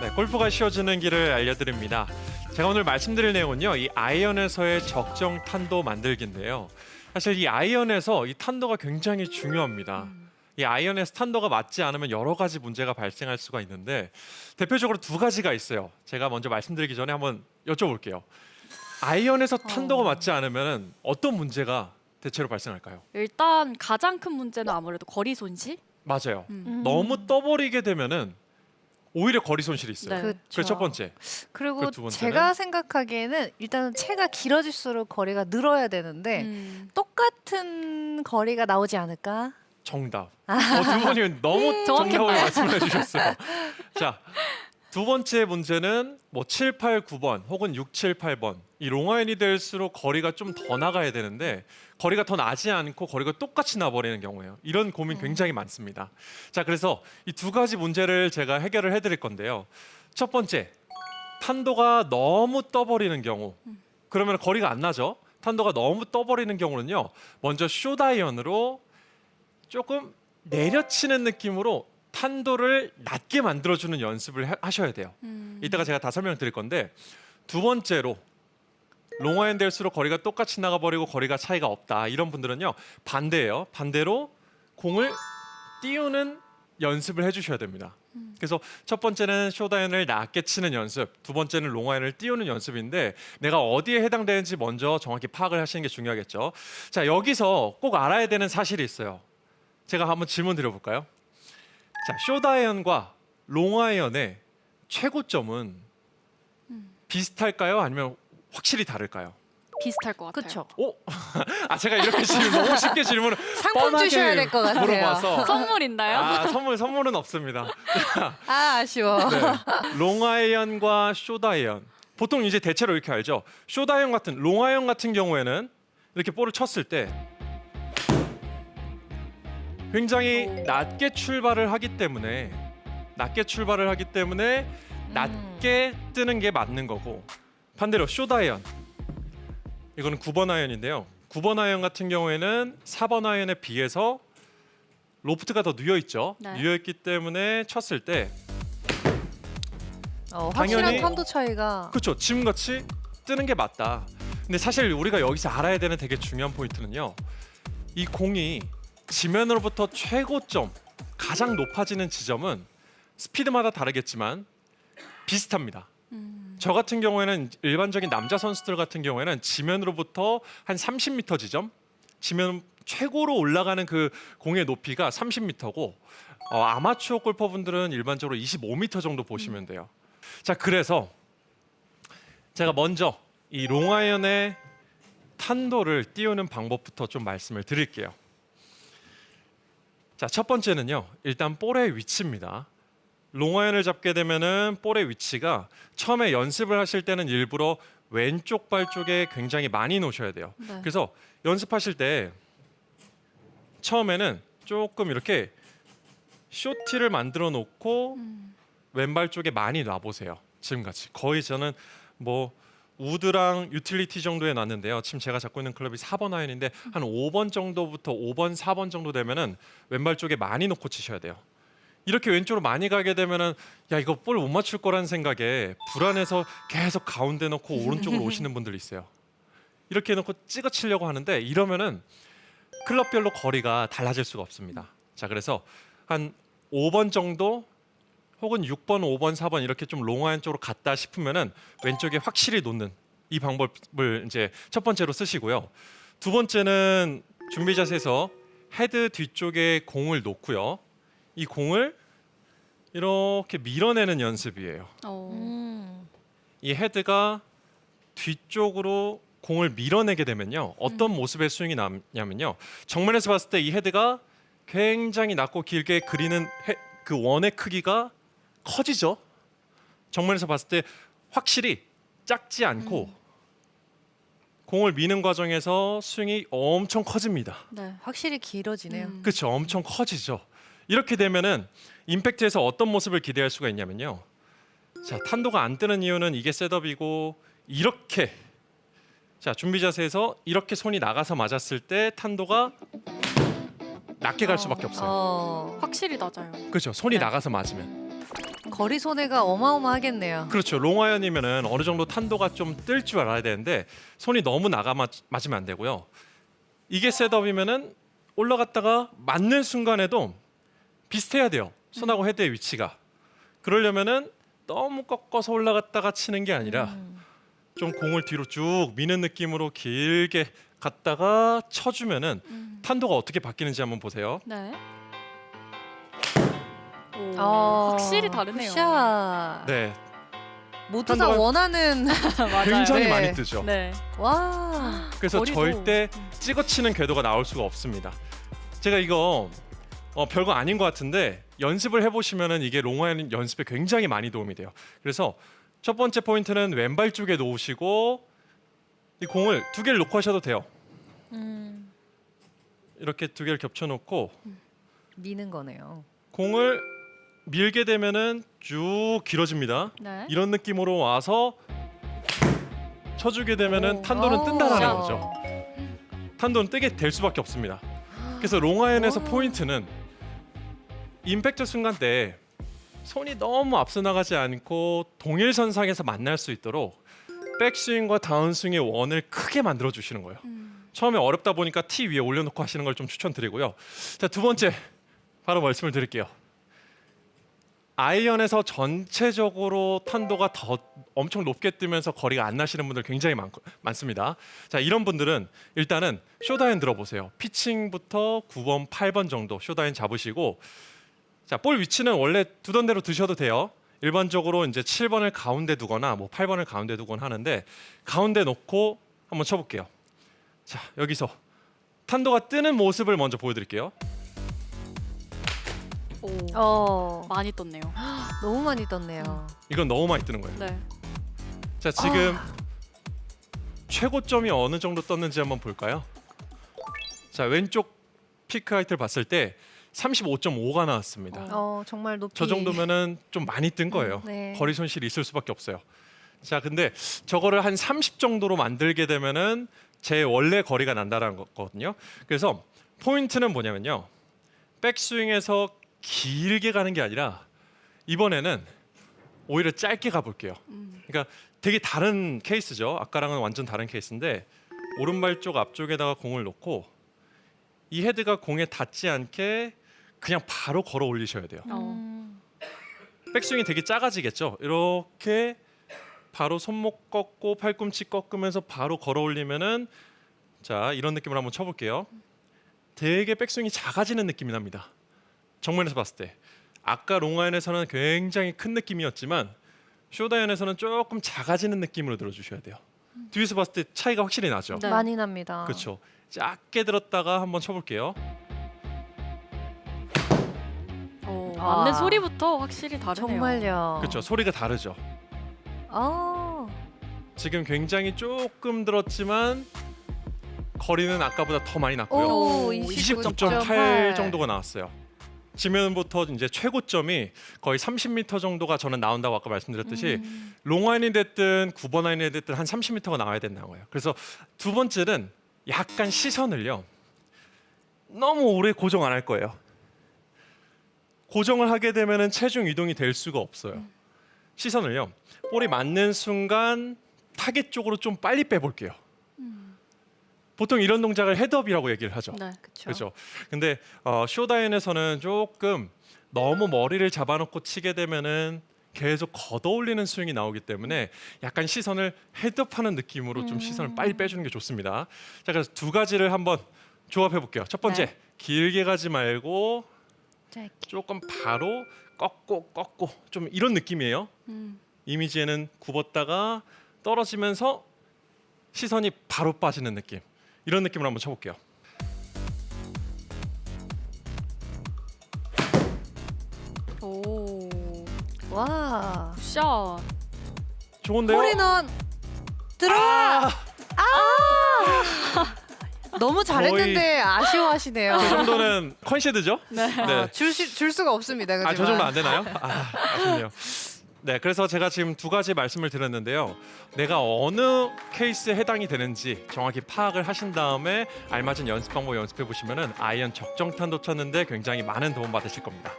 네, 골프가 쉬워지는 길을 알려드립니다. 제가 오늘 말씀드릴 내용은요, 이 아이언에서의 적정 탄도 만들기인데요. 사실 이 아이언에서 이 탄도가 굉장히 중요합니다. 이 아이언에서 탄도가 맞지 않으면 여러 가지 문제가 발생할 수가 있는데 대표적으로 두 가지가 있어요. 제가 먼저 말씀드리기 전에 한번 여쭤볼게요. 아이언에서 탄도가 맞지 않으면 어떤 문제가 대체로 발생할까요? 일단 가장 큰 문제는 아무래도 거리 손실. 맞아요. 음. 너무 떠버리게 되면은 오히려 거리 손실이 있어요. 네. 그렇죠. 그게 첫 번째. 그리고 그두 번째는? 제가 생각하기에는 일단은 채가 길어질수록 거리가 늘어야 되는데 음. 똑같은 거리가 나오지 않을까? 정답. 어, 두 분이 너무? 정답을 말씀해 주셨어요. 자, 두 번째 문제는 뭐 7, 8, 9번 혹은 6, 7, 8번 이 롱아인이 될수록 거리가 좀 더 나가야 되는데 거리가 더 나지 않고 거리가 똑같이 나버리는 경우예요. 이런 고민 굉장히 많습니다. 자, 그래서 이 두 가지 문제를 제가 해결을 해드릴 건데요. 첫 번째, 탄도가 너무 떠버리는 경우. 그러면 거리가 안 나죠. 탄도가 너무 떠버리는 경우는요. 먼저 쇼다이언으로 조금 내려치는 느낌으로 탄도를 낮게 만들어주는 연습을 해- 하셔야 돼요. 음. 이따가 제가 다 설명드릴 건데 두 번째로 롱아이언 될수록 거리가 똑같이 나가버리고 거리가 차이가 없다 이런 분들은요 반대예요. 반대로 공을 띄우는 연습을 해주셔야 됩니다. 그래서 첫 번째는 쇼다이언을 낮게 치는 연습, 두 번째는 롱아이언을 띄우는 연습인데 내가 어디에 해당되는지 먼저 정확히 파악을 하시는 게 중요하겠죠. 자 여기서 꼭 알아야 되는 사실이 있어요. 제가 한번 질문 드려볼까요? 자 쇼다이언과 롱아이언의 최고점은 비슷할까요? 아니면 확실히 다를까요? 비슷할 것 같아요. 그렇죠. 오, 아 제가 이렇게 질문 너무 쉽게 질문을 상품 뻔하게 주셔야 될것 같아요. 물어봐서 선물 있나요? 아 선물 선물은 없습니다. 아 아쉬워. 네. 롱아이언과 쇼다이언 보통 이제 대체로 이렇게 알죠. 쇼다이언 같은 롱아이언 같은 경우에는 이렇게 볼을 쳤을 때 굉장히 낮게 출발을 하기 때문에 낮게 출발을 하기 때문에 낮게 뜨는 게 맞는 거고 반대로 쇼다이언 이거는 9번 아이언인데요. 9번 아이언 같은 경우에는 4번 아이언에 비해서 로프트가 더 누여 있죠. 네. 누여 있기 때문에 쳤을 때 어, 확실한 당연히- 탄도 차이가 그렇죠. 지금같이 뜨는 게 맞다. 근데 사실 우리가 여기서 알아야 되는 되게 중요한 포인트는요. 이 공이 지면으로부터 최고점 가장 높아지는 지점은 스피드마다 다르겠지만 비슷합니다. 음. 저 같은 경우에는 일반적인 남자 선수들 같은 경우에는 지면으로부터 한 30m 지점, 지면 최고로 올라가는 그 공의 높이가 30m고 어, 아마추어 골퍼분들은 일반적으로 25m 정도 보시면 돼요. 자, 그래서 제가 먼저 이 롱아이언의 탄도를 띄우는 방법부터 좀 말씀을 드릴게요. 자, 첫 번째는요. 일단 볼의 위치입니다. 롱아이언을 잡게 되면은 볼의 위치가 처음에 연습을 하실 때는 일부러 왼쪽 발 쪽에 굉장히 많이 놓으셔야 돼요. 네. 그래서 연습하실 때 처음에는 조금 이렇게 쇼티를 만들어 놓고 음. 왼발 쪽에 많이 놔보세요. 지금같이 거의 저는 뭐 우드랑 유틸리티 정도에 놨는데요. 지금 제가 잡고 있는 클럽이 4번 아이언인데 한 5번 정도부터 5번, 4번 정도 되면은 왼발 쪽에 많이 놓고 치셔야 돼요. 이렇게 왼쪽으로 많이 가게 되면은 야 이거 볼 못 맞출 거라는 생각에 불안해서 계속 가운데 놓고 오른쪽으로 오시는 분들 있어요. 이렇게 놓고 찍어 치려고 하는데 이러면은 클럽별로 거리가 달라질 수가 없습니다. 자 그래서 한 5번 정도 혹은 6번, 5번, 4번 이렇게 좀 롱아이언 쪽으로 갔다 싶으면은 왼쪽에 확실히 놓는 이 방법을 이제 첫 번째로 쓰시고요. 두 번째는 준비 자세에서 헤드 뒤쪽에 공을 놓고요. 이 공을 이렇게 밀어내는 연습이에요. 어. 음. 이 헤드가 뒤쪽으로 공을 밀어내게 되면요 어떤 모습의 스윙이 나냐면요 정면에서 봤을 때 이 헤드가 굉장히 낮고 길게 그리는 헤- 그 원의 크기가 커지죠 정면에서 봤을 때 확실히 작지 않고 공을 미는 과정에서 스윙이 엄청 커집니다 네. 확실히 길어지네요. 음. 그렇죠. 엄청 커지죠. 이렇게 되면은 임팩트에서 어떤 모습을 기대할 수가 있냐면요. 자, 탄도가 안 뜨는 이유는 이게 셋업이고 이렇게 자, 준비 자세에서 이렇게 손이 나가서 맞았을 때 탄도가 낮게 갈 수밖에 없어요. 어. 확실히 낮아요. 그렇죠. 손이 네. 나가서 맞으면. 거리 손해가 어마어마하겠네요. 그렇죠. 롱아이언이면은 어느 정도 탄도가 좀 뜰 줄 알아야 되는데 손이 너무 나가 맞, 맞으면 안 되고요. 이게 셋업이면은 올라갔다가 맞는 순간에도 비슷해야 돼요. 손하고 헤드의 위치가. 그러려면은 너무 꺾어서 올라갔다가 치는 게 아니라 음. 좀 공을 뒤로 쭉 미는 느낌으로 길게 갔다가 쳐주면은 음. 탄도가 어떻게 바뀌는지 한번 보세요. 네. 오, 어, 확실히 다르네요. 샷. 네, 모두 다 원하는 맞아요. 굉장히 네. 많이 뜨죠. 네. 와. 그래서 거리도- 절대 찍어치는 궤도가 나올 수가 없습니다. 제가 이거 어, 별거 아닌 것 같은데 연습을 해보시면은 이게 롱아이언 연습에 굉장히 많이 도움이 돼요. 그래서 첫 번째 포인트는 왼발 쪽에 놓으시고 이 공을 두 개를 놓고 하셔도 돼요. 음, 이렇게 두 개를 겹쳐놓고 미는 거네요. 공을 밀게 되면은 쭉 길어집니다. 네. 이런 느낌으로 와서 쳐주게 되면은 오. 탄도는 오. 뜬다라는 샷. 거죠. 탄도는 뜨게 될 수밖에 없습니다. 그래서 롱아이언에서 와. 포인트는 임팩트 순간 때 손이 너무 앞서 나가지 않고 동일선상에서 만날 수 있도록 백스윙과 다운스윙의 원을 크게 만들어 주시는 거예요. 음. 처음에 어렵다 보니까 티 위에 올려놓고 하시는 걸 좀 추천드리고요. 자 두 번째 바로 말씀을 드릴게요. 아이언에서 전체적으로 탄도가 더 엄청 높게 뜨면서 거리가 안 나시는 분들 굉장히 많, 많습니다. 자 이런 분들은 일단은 쇼다인 들어보세요. 피칭부터 9번, 8번 정도 쇼다인 잡으시고 자 볼 위치는 원래 두던 대로 드셔도 돼요. 일반적으로 이제 7번을 가운데 두거나 뭐 8번을 가운데 두거나 하는데 가운데 놓고 한번 쳐볼게요. 자 여기서 탄도가 뜨는 모습을 먼저 보여드릴게요. 오. 어, 많이 떴네요. 너무 많이 떴네요. 이건 너무 많이 뜨는 거예요. 네. 자 지금 최고점이 어느 정도 떴는지 한번 볼까요? 자 왼쪽 피크 하이트를 봤을 때 35.5가 나왔습니다. 어. 어, 정말 높이. 저 정도면은 좀 많이 뜬 거예요. 네. 거리 손실이 있을 수밖에 없어요. 자 근데 저거를 한 30 정도로 만들게 되면은 제 원래 거리가 난다라는 거거든요. 그래서 포인트는 뭐냐면요. 백스윙에서 길게 가는 게 아니라 이번에는 오히려 짧게 가볼게요. 음. 그러니까 되게 다른 케이스죠. 아까랑은 완전 다른 케이스인데 오른발 쪽 앞쪽에다가 공을 놓고 이 헤드가 공에 닿지 않게 그냥 바로 걸어 올리셔야 돼요. 음. 백스윙이 되게 작아지겠죠. 이렇게 바로 손목 꺾고 팔꿈치 꺾으면서 바로 걸어 올리면은 자 이런 느낌을 한번 쳐볼게요. 되게 백스윙이 작아지는 느낌이 납니다. 정면에서 봤을 때 아까 롱아이언에서는 굉장히 큰 느낌이었지만 쇼다이언에서는 조금 작아지는 느낌으로 들어주셔야 돼요. 뒤에서 봤을 때 차이가 확실히 나죠. 네. 많이 납니다. 그렇죠. 작게 들었다가 한번 쳐볼게요. 오, 아. 맞는 소리부터 확실히 다르네요. 정말요. 그렇죠. 소리가 다르죠. 어. 지금 굉장히 조금 들었지만 거리는 아까보다 더 많이 났고요. 오, 29.8 정도가 나왔어요. 지면부터 이제 최고점이 거의 30m 정도가 저는 나온다고 아까 말씀드렸듯이 음. 롱아인이 됐든 9번 아인이 됐든 한 30m가 나와야 된다는 거예요. 그래서 두 번째는 약간 시선을요. 너무 오래 고정 안 할 거예요. 고정을 하게 되면은 체중 이동이 될 수가 없어요. 시선을요. 볼이 맞는 순간 타겟 쪽으로 좀 빨리 빼볼게요. 보통 이런 동작을 헤드업이라고 얘기를 하죠. 네. 그렇죠. 그렇죠. 근데 어, 쇼다인에서는 조금 너무 머리를 잡아놓고 치게 되면은 계속 걷어올리는 스윙이 나오기 때문에 약간 시선을 헤드업하는 느낌으로 좀 시선을 빨리 빼주는 게 좋습니다. 자, 그래서 두 가지를 한번 조합해 볼게요. 첫 번째, 네. 길게 가지 말고 짧게. 조금 바로 꺾고 꺾고 좀 이런 느낌이에요. 음. 이미지에는 굽었다가 떨어지면서 시선이 바로 빠지는 느낌. 이런 느낌을 한번 쳐볼게요. 오. 와. 굿샷. 좋은데요? 홀인원 들어와. 아! 너무 잘했는데 아쉬워하시네요. 그 정도는 컨시드죠? 네. 네. 줄, 수, 줄 수가 없습니다. 아, 저 그지만. 정도 안 되나요? 아, 아쉽네요. 네, 그래서 제가 지금 두 가지 말씀을 드렸는데요. 내가 어느 케이스에 해당이 되는지 정확히 파악을 하신 다음에 알맞은 연습 방법 연습해 보시면은 아이언 적정 탄도 찾는데 굉장히 많은 도움 받으실 겁니다.